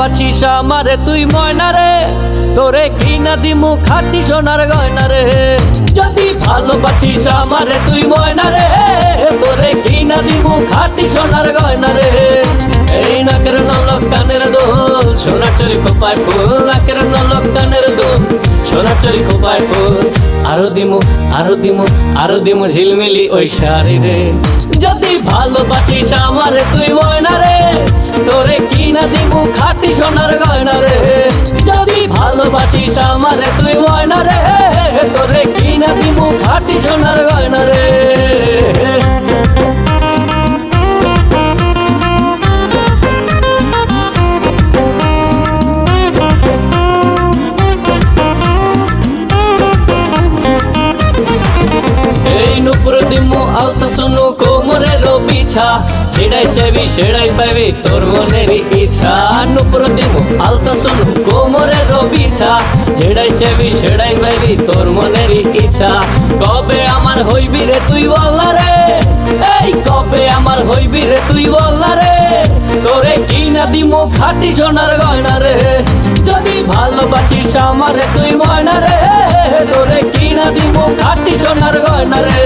আমারে, তুই ময়না রে। তোরে না দিমু, খাটি সোনার গয়না রে। যদি ভালোবাসিস আমারে, তুই ময়না রে। তোরে না দিমু, খাটি সোনার গয়না রে। এই নাকের নলক কানের দোল, সোনার চরি খোপায় ফুল। নাকের নলক কানের দোল, সোনার চরি খোপায় ফুল। আরও দিমু আরও দিমু আরও দিমু ঝিলমিলি ওই শাড়ি রে। যদি ভালোবাসিস আমার তুই ময়না রে, তোরে কি না দিমু খাটি সোনার গয়না রে। যদি ভালোবাসিস আমার তুই ময়না রে, তোরে কি না দিমু খাটি সোনার বিছা ছেড়াই চাবি সেড়াই পাবি তোর মনের ইচ্ছা। নুপুর দিমু, আলতা শুনু কোমরের বিছা ছেড়াই চাবি সেড়াই পাবি তোর মনের ইচ্ছা। কবে আমার হইবি রে তুই বললা রে? এই কবে আমার হইবি রে তুই বললা রে? তোরে কি না দিমু খাটি সোনার গয়না রে। যদি ভালোবাসিস আমারে তুই ময়না রে। তোরে কি না দিমু খাটি সোনার গয়না রে।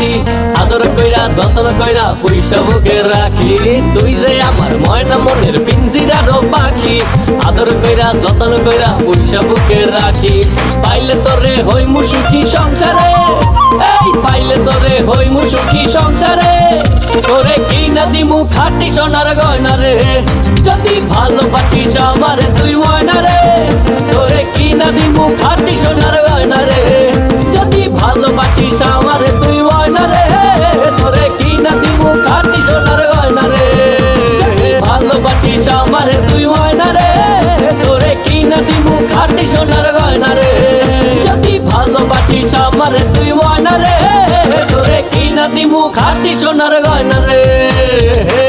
পাখি আদর কইরা, যত্ন কইরা পয়সা বুকে রাখি। তুই যে আমার ময়না মনের পিঞ্জিরার পাখি, আদর কইরা, যত্ন কইরা পয়সা বুকে রাখি। পাইলে তোরে হই মুসুখী সংসারে, এই পাইলে তোরে হই মুসুখী সংসারে। তোরে কি না দিমু খাটি সোনার গয়না রে। যদি ভালোবাসিস আমার তুই ময়না রে, তোরে কি না দিমু খাটি সোনার দিমু খাটি সোনার গয়না রে।